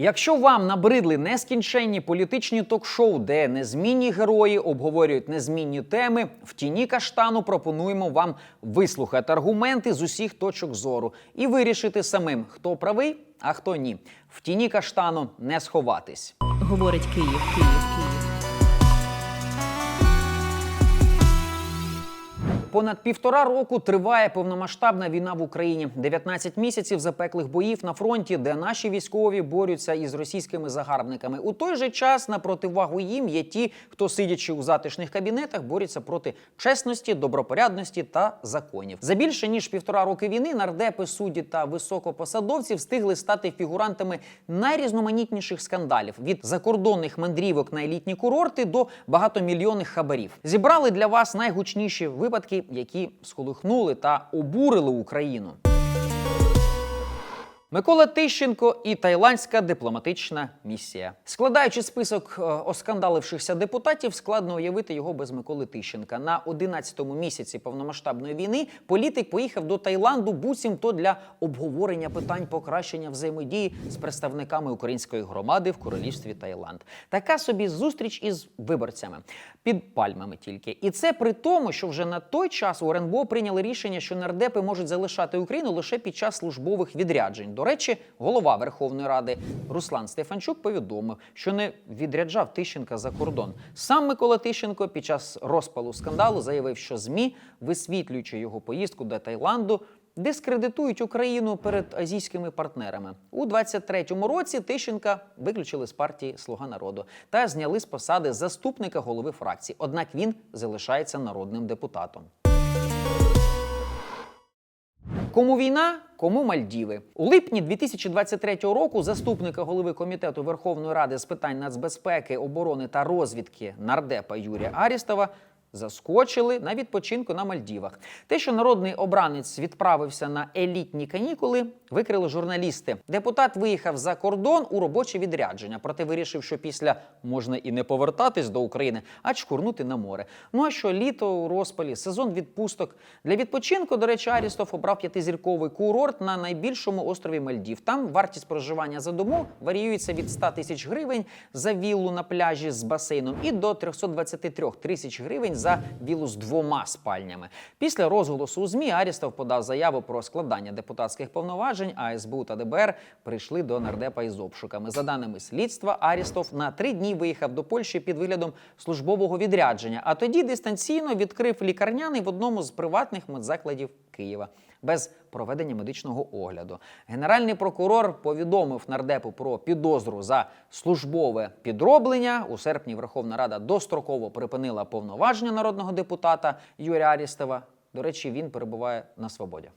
Якщо вам набридли нескінченні політичні ток-шоу, де незмінні герої обговорюють незмінні теми, в тіні каштану пропонуємо вам вислухати аргументи з усіх точок зору і вирішити самим, хто правий, а хто ні. В тіні каштану не сховатись. Говорить Київ, Київ, Понад півтора року триває повномасштабна війна в Україні. 19 місяців запеклих боїв на фронті, де наші військові борються із російськими загарбниками. У той же час на противагу їм є ті, хто сидячи у затишних кабінетах, борються проти чесності, добропорядності та законів. За більше ніж півтора роки війни нардепи, судді та високопосадовці встигли стати фігурантами найрізноманітніших скандалів від закордонних мандрівок на елітні курорти до багатомільйонних хабарів. Зібрали для вас найгучніші випадки, які сколихнули та обурили Україну. Микола Тищенко і тайландська дипломатична місія. Складаючи список е, оскандалившихся депутатів, складно уявити його без Миколи Тищенка. На 11-му місяці повномасштабної війни політик поїхав до Таїланду буцімто для обговорення питань покращення взаємодії з представниками української громади в королівстві Таїланд. Така собі зустріч із виборцями під пальмами тільки. І це при тому, що вже на той час у РНБО прийняли рішення, що нардепи можуть залишати Україну лише під час службових відряджень. До речі, голова Верховної Ради Руслан Стефанчук повідомив, що не відряджав Тищенка за кордон. Сам Микола Тищенко під час розпалу скандалу заявив, що ЗМІ, висвітлюючи його поїздку до Таїланду, дискредитують Україну перед азійськими партнерами. У 23-му році Тищенка виключили з партії Слуга народу та зняли з посади заступника голови фракції. Однак він залишається народним депутатом. Кому війна, кому Мальдіви. У липні 2023 року заступника голови комітету Верховної Ради з питань нацбезпеки, оборони та розвідки нардепа Юрія Арістова заскочили на відпочинку на Мальдівах. Те, що народний обранець відправився на елітні канікули, викрили журналісти. Депутат виїхав за кордон у робоче відрядження, проте вирішив, що після можна і не повертатись до України, а чкурнути на море. Ну а що літо у розпалі, сезон відпусток для відпочинку. До речі, Арістов обрав п'ятизірковий курорт на найбільшому острові Мальдів. Там вартість проживання за дому варіюється від 100 тисяч гривень за віллу на пляжі з басейном і до 323 тисяч гривень за віллу з двома спальнями. Після розголосу у ЗМІ Арістов подав заяву про складання депутатських повноважень. А СБУ та ДБР прийшли до нардепа із обшуками. За даними слідства, Арістов на три дні виїхав до Польщі під виглядом службового відрядження, а тоді дистанційно відкрив лікарняний в одному з приватних медзакладів Києва. Без проведення медичного огляду генеральний прокурор повідомив нардепу про підозру за службове підроблення. У серпні Верховна Рада достроково припинила повноваження народного депутата Юрія Арістова. До речі, він перебуває на свободі.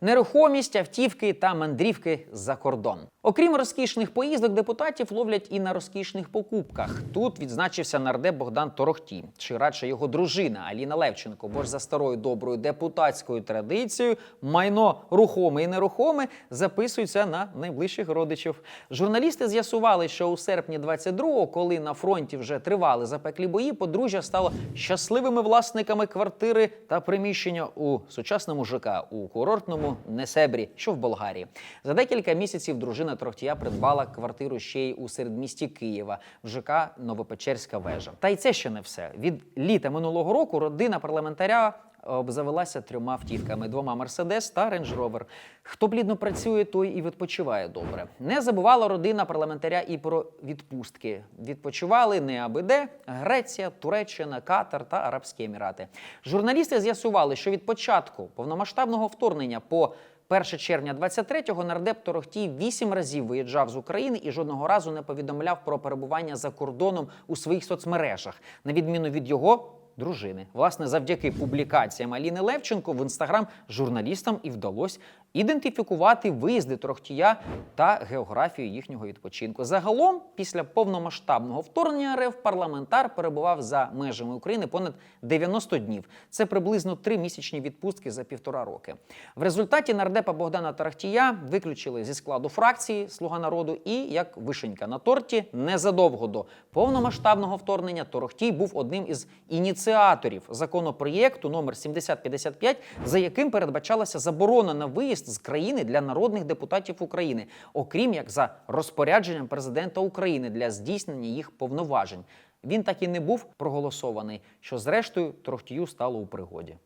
Нерухомість, автівки та мандрівки за кордон. Окрім розкішних поїздок, депутатів ловлять і на розкішних покупках. Тут відзначився нардеп Богдан Торохтій, чи радше його дружина Аліна Левченко. Бо ж за старою доброю депутатською традицією майно рухоме і нерухоме записується на найближчих родичів. Журналісти з'ясували, що у серпні 22-го, коли на фронті вже тривали запеклі бої, подружжя стало щасливими власниками квартири та приміщення у сучасному ЖК у курортному Несебрі, що в Болгарії. За декілька місяців дружина Трохтія придбала квартиру ще й у середмісті Києва в ЖК Новопечерська вежа. Та й це ще не все. Від літа минулого року родина парламентаря обзавелася трьома автівками: двома Мерседес та Рендж Ровер. Хто плідно працює, той і відпочиває добре. Не забувала родина парламентаря і про відпустки. Відпочивали не аби де Греція, Туреччина, Катар та Арабські Емірати. Журналісти з'ясували, що від початку повномасштабного вторгнення по 1 червня 23-го нардеп Торохтій вісім разів виїжджав з України і жодного разу не повідомляв про перебування за кордоном у своїх соцмережах, на відміну від його дружини. Власне, завдяки публікаціям Аліни Левченко в інстаграм журналістам і вдалося ідентифікувати виїзди Трохтія та географію їхнього відпочинку. Загалом, після повномасштабного вторгнення РФ парламентар перебував за межами України понад 90 днів. Це приблизно три місячні відпустки за півтора роки. В результаті нардепа Богдана Тарахтія виключили зі складу фракції Слуга народу і як вишенька на торті незадовго до повномасштабного вторгнення Торохтій був одним із ініціаторів ініціаторів законопроєкту номер 7055, за яким передбачалася заборона на виїзд з країни для народних депутатів України, окрім як за розпорядженням президента України для здійснення їх повноважень. Він так і не був проголосований, що зрештою Торохтію стало у пригоді.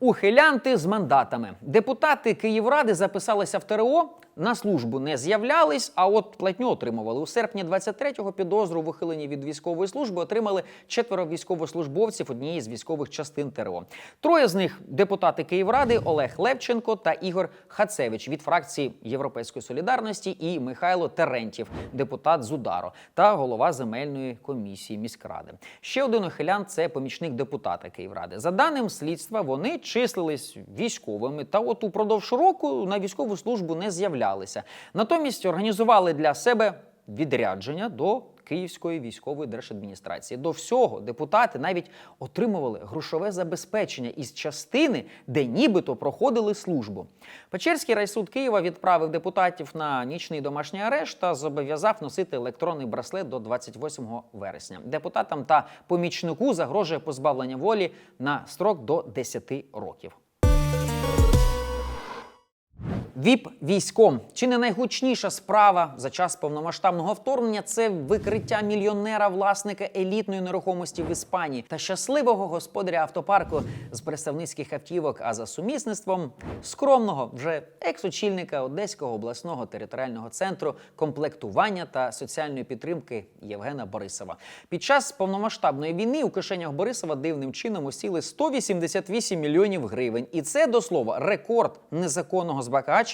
Ухилянти з мандатами. Депутати Київради записалися в ТРО, на службу не з'являлись, а от платню отримували. У серпні 23-го підозру в ухиленні від військової служби отримали четверо військовослужбовців однієї з військових частин ТРО. Троє з них депутати Київради Олег Левченко та Ігор Хацевич від фракції Європейської солідарності і Михайло Терентів, депутат з Ударо та голова земельної комісії міськради. Ще один ухилян це помічник депутата Київради. За даним слідства, вони числились військовими та от упродовж року на військову службу не з'являлися. Натомість організували для себе відрядження до Київської військової держадміністрації. До всього депутати навіть отримували грошове забезпечення із частини, де нібито проходили службу. Печерський райсуд Києва відправив депутатів на нічний домашній арешт та зобов'язав носити електронний браслет до 28 вересня. Депутатам та помічнику загрожує позбавлення волі на строк до 10 років. ВІП військом чи не найгучніша справа за час повномасштабного вторгнення це викриття мільйонера власника елітної нерухомості в Іспанії та щасливого господаря автопарку з представницьких автівок, а за сумісництвом скромного вже екс-очільника Одеського обласного територіального центру комплектування та соціальної підтримки Євгена Борисова. Під час повномасштабної війни у кишенях Борисова дивним чином осіли 188 мільйонів гривень, і це до слова рекорд незаконного збагачення,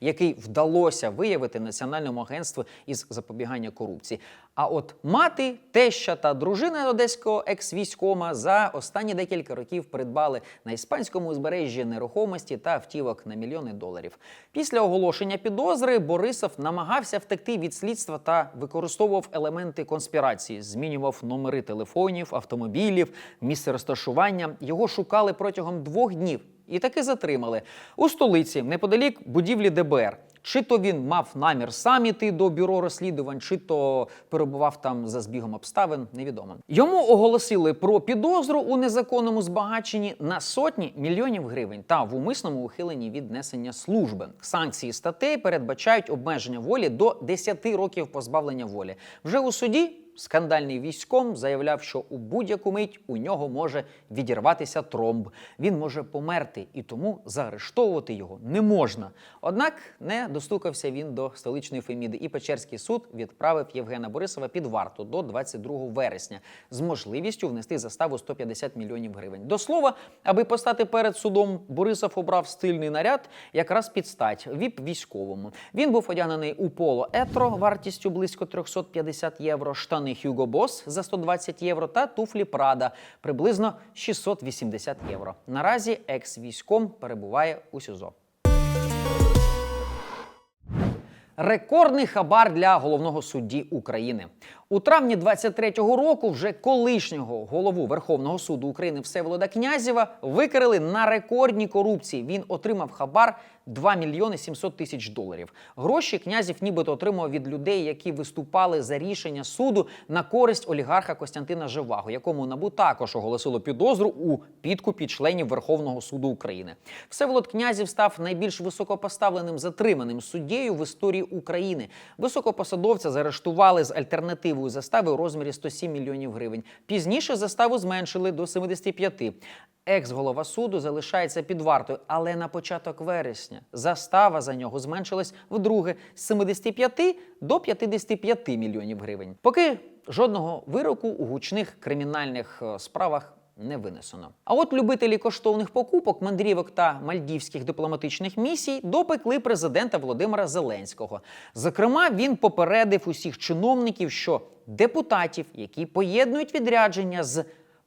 який вдалося виявити Національному агентству із запобігання корупції. А от мати, теща та дружина одеського екс-військома за останні декілька років придбали на іспанському узбережжі нерухомості та автівок на мільйони доларів. Після оголошення підозри Борисов намагався втекти від слідства та використовував елементи конспірації, змінював номери телефонів, автомобілів, місце розташування. Його шукали протягом двох днів і таки затримали у столиці неподалік будівлі ДБР. Чи то він мав намір сам іти до бюро розслідувань, чи то перебував там за збігом обставин, невідомо. Йому оголосили про підозру у незаконному збагаченні на сотні мільйонів гривень та в умисному ухиленні від несення служби. Санкції статей передбачають обмеження волі до 10 років позбавлення волі. Вже у суді скандальний військом заявляв, що у будь-яку мить у нього може відірватися тромб. Він може померти, і тому заарештовувати його не можна. Однак не достукався він до столичної Феміди, і Печерський суд відправив Євгена Борисова під варту до 22 вересня з можливістю внести заставу 150 мільйонів гривень. До слова, аби постати перед судом, Борисов обрав стильний наряд, якраз під стать віп військовому. Він був одягнений у поло етро вартістю близько 350 євро, штани Hugo Boss за 120 євро та туфлі Прада приблизно 680 євро. Наразі екс-військом перебуває у СІЗО. Рекордний хабар для головного судді України у травні 23-го року. Вже колишнього голову Верховного суду України Всеволода Князєва викрили на рекордній корупції. Він отримав хабар 2 мільйони 700 тисяч доларів. Гроші князів нібито отримав від людей, які виступали за рішення суду на користь олігарха Костянтина Живаго, якому набу також оголосило підозру у підкупі членів Верховного суду України. Всеволод Князів став найбільш високопоставленим затриманим суддєю в історії України. Високопосадовця заарештували з альтернативою застави у розмірі 107 мільйонів гривень. Пізніше заставу зменшили до 75. Екс-голова суду залишається під вартою, але на початок вересня застава за нього зменшилась вдруге з 75 до 55 мільйонів гривень. Поки жодного вироку у гучних кримінальних е, справах не винесено. А от любителі коштовних покупок, мандрівок та мальдівських дипломатичних місій допекли президента Володимира Зеленського. Зокрема, він попередив усіх чиновників, що депутатів, які поєднують відрядження з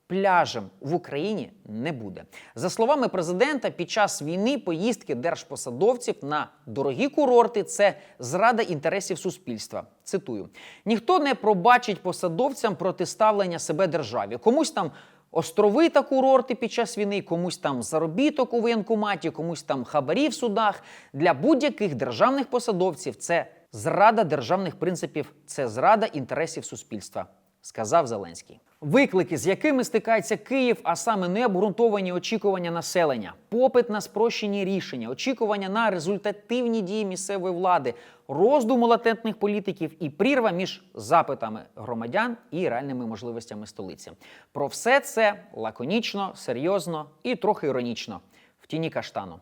пляжем в Україні не буде. За словами президента, під час війни поїздки держпосадовців на дорогі курорти це зрада інтересів суспільства. Цитую: ніхто не пробачить посадовцям протиставлення себе державі. Комусь там. Острови та курорти під час війни, комусь там заробіток у воєнкоматі, комусь там хабарі в судах. Для будь-яких державних посадовців це зрада державних принципів, це зрада інтересів суспільства. сказав Зеленський. Виклики, з якими стикається Київ, а саме необґрунтовані очікування населення, попит на спрощені рішення, очікування на результативні дії місцевої влади, роздуму латентних політиків і прірва між запитами громадян і реальними можливостями столиці. Про все це лаконічно, серйозно і трохи іронічно в тіні каштану.